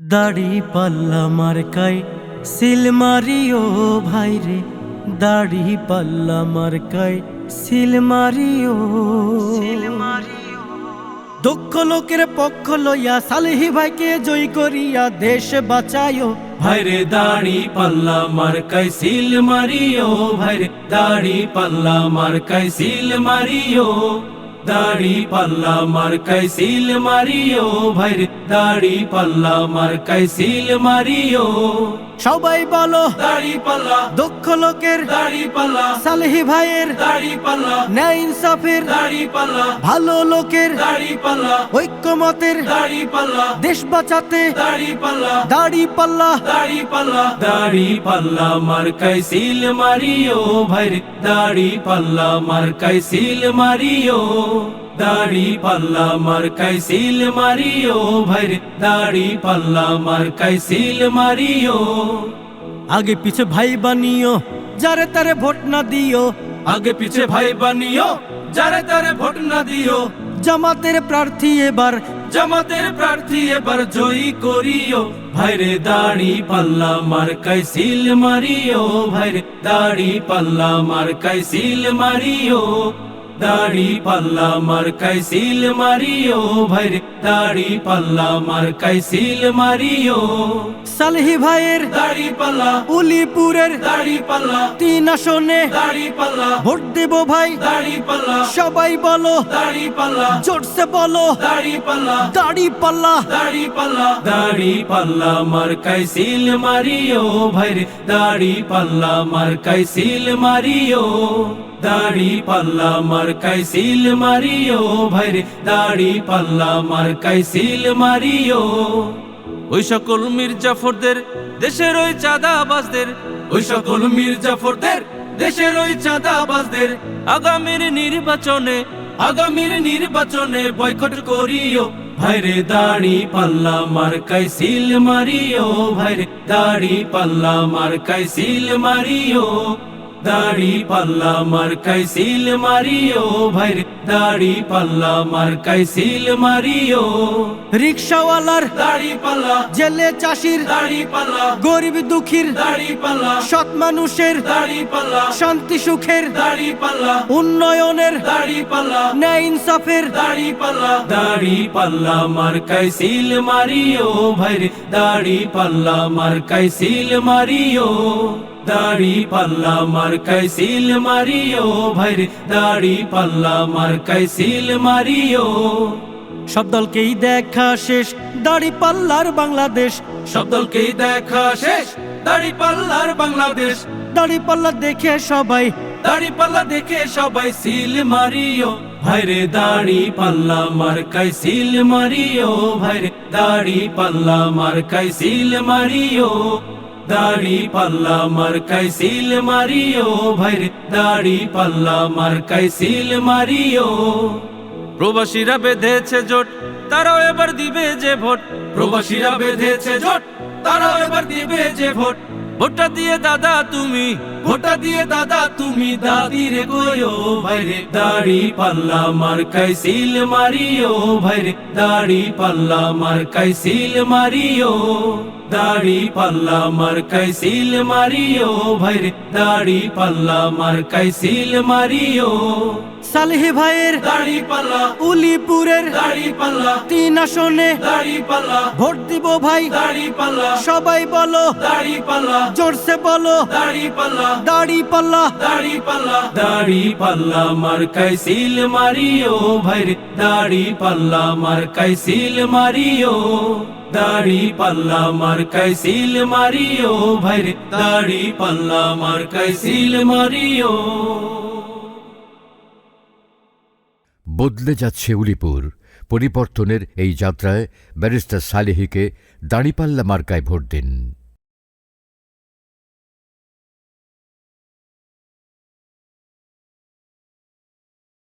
দাড়ি পাল্লা মার্কাই সিল মারিও ভাই রে। দাড়ি পাল্লা মার্কাই সিল মারিও। দক্ষ লোকের পক্ষ লইয়া সালেহি ভাইকে জয় করিয়া দেশ বাঁচায়ও ভাইরে দাড়ি পাল্লা মার্কাই সিল মারিও ভাইরে দাড়ি পাল্লা মার্কাই সিল মারিও। দাড়ি পাল্লা মার্কাই সিল মারিও ভাই দাড়ি পাল্লা মার্কাই সিল মারিও সবাই বলো দক্ষ লোকের দাড়ি পাল্লা সালেহি ভাইয়ের ন্যায় ইনসাফের ভালো লোকের ঐক্যমতের দেশ বাঁচাতে দাড়ি পাল্লা দাড়ি পাল্লা মার্কাই সিল মারিও ভাইরে দাড়ি পাল্লা মার্কাই সিল মারিও দাড়ি পাল্লা মার্কাই সিল মারিও ভাইরে দাড়ি পাল্লা মার্কাই সিল মারিও আগে পিছে ভাই বানিও যারে তারে ভোট না দিও আগে পিছে ভাই বানিও যারে তারে ভোট না দিও জামাতের প্রার্থী এবার জামাতের প্রার্থী এবার জয়ী করিও ভাইরে দাড়ি পাল্লা মার্কাই সিল মারিও ভাইরে দাড়ি পাল্লা মার্কাই সিল মারিও দাড়ি পাল্লা মার্কাই সিল মারিও ভাইরে দাড়ি পাল্লা মার্কাই সিল মারিও সালেহি ভাইয়ের দাড়ি পাল্লা উলিপুরের দাড়ি পাল্লা তিন আসনে দাড়ি পাল্লা ভোট দেব ভাই। দাড়ি পাল্লা সবাই বলো। দাড়ি পাল্লা জোরসে বলো। দাড়ি পাল্লা দাড়ি পাল্লা। দাড়ি পাল্লা দাড়ি পাল্লা মার্কাই সিল মারিও ভাইরে দাড়ি পাল্লা মার্কাই সিল মারিও দাড়ি পাল্লা মার্কাই সিল মারিও ভাইরে দাড়ি পাল্লা মার্কাই সিল মারিও। ওই সকল মির্জাফরদের, দেশের ওই চাঁদাবাজদের, ওই সকল মির্জাফরদের, দেশের ওই চাঁদাবাজদের, আগামীর নির্বাচনে আগামীর নির্বাচনে বয়কট করিও। ভাইরে দাড়ি পাল্লা মার্কাই সিল মারিও ভাইরে দাড়ি পাল্লা মার্কাই সিল মারিও। দাড়ি পাল্লা মার্কাই সিল মারিও ভাইরে। দাড়ি পাল্লা মার্কাই সিল মারিও। রিক্সাওয়ালার দাড়ি পাল্লা। জেলে চাষির দাড়ি পাল্লা। গরিব দুঃখীর দাড়ি পাল্লা। সৎ মানুষের দাড়ি পাল্লা। শান্তি সুখের দাড়ি পাল্লা। উন্নয়নের দাড়ি পাল্লা। ন্যায় ইনসাফের দাড়ি পাল্লা। দাড়ি পাল্লা মার্কাই সিল মারিও ভাইরে। দাড়ি পাল্লা মার্কাই সিল মারিও। দাড়ি পাল্লা মার্কাই সিল মারিও ভাইরে দাড়ি পাল্লা মার্কাই সিল মারিও সব দলকেই দেখা শেষ দাড়ি পাল্লার বাংলাদেশ সব দলকেই দেখা শেষ দাড়ি পাল্লার বাংলাদেশ দাড়ি পাল্লা দেখে সবাই দাড়ি পাল্লা দেখে সবাই সিল মারিও ভাইরে দাড়ি পাল্লা মার্কাই সিল মারিও ভাইরে দাড়ি পাল্লা মার্কাই সিল মারিও দাড়ি পাল্লা মার্কাই সিল মারিও ভাইরে দাড়ি পাল্লা মার্কাই সিল মারিও প্রবাসীরা বেঁধেছে জোট, তারাও এবার দিবে যে ভোট। প্রবাসীরা বেঁধেছে জোট, তারাও এবার দিবে যে ভোট। ভোটটা দিয়ে দাদা তুমি, ভোটটা দিয়ে দাদা তুমি দাদিরে কয়ো ভাইরে দাড়ি পাল্লা মার্কাই সিল মারিও ভাইরে দাড়ি পাল্লা মার্কাই সিল মারিও। দাড়ি পাল্লা মার্কাই সিল মারিও ভাইরে দাড়ি পাল্লা মার্কাই সিল মারিও সালেহি ভাইয়ের দাড়ি পাল্লা উলিপুরের দাড়ি পাল্লা তিন আসনে দাড়ি পাল্লা ভোট দিব ভাই। দাড়ি পাল্লা সবাই বলো। দাড়ি পাল্লা জোরসে বলো। দাড়ি পাল্লা দাড়ি পাল্লা দাড়ি পাল্লা দাড়ি পাল্লা মার্কাই সিল মারিও ভাইরে দাড়ি পাল্লা মার্কাই সিল মারিও। দাড়ি পাল্লা মার্কাই সিল মারিও ভাইরে দাড়ি পাল্লা মার্কাই সিল মারিও। বদলে যাচ্ছে উলিপুর। পরিবর্তনের এই যাত্রায় ব্যারিস্টার সালেহিকে দাঁড়িপাল্লা মার্কায় ভোট দিন।